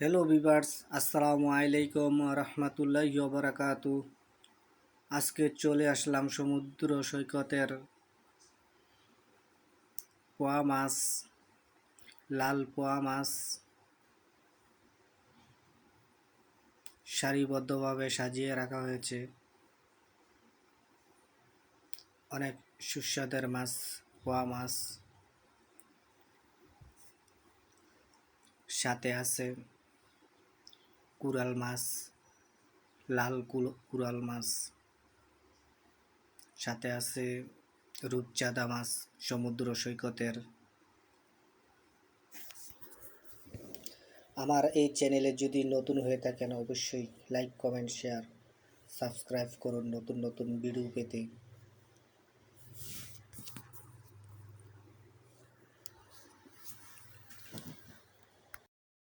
Hello বিভার্স আসসালামু আলাইকুম রহমতুল্লাহ বারাকাতু আজকে চলে আসলাম সমুদ্র সৈকতের পোয়া মাছ, লাল পোয়া মাছ। সারিবদ্ধভাবে সাজিয়ে রাখা হয়েছে। অনেক সুস্বাদের মাছ, পোয়া মাছ। সাথে আছে কুরাল মাছ, লাল কুরাল মাছ। সাথে আছে রূপচাঁদা মাছ, সমুদ্র সৈকতের। আমার এই চ্যানেলে যদি নতুন হয়ে থাকেন, অবশ্যই লাইক, কমেন্ট, শেয়ার, সাবস্ক্রাইব করুন নতুন নতুন ভিডিও পেতে।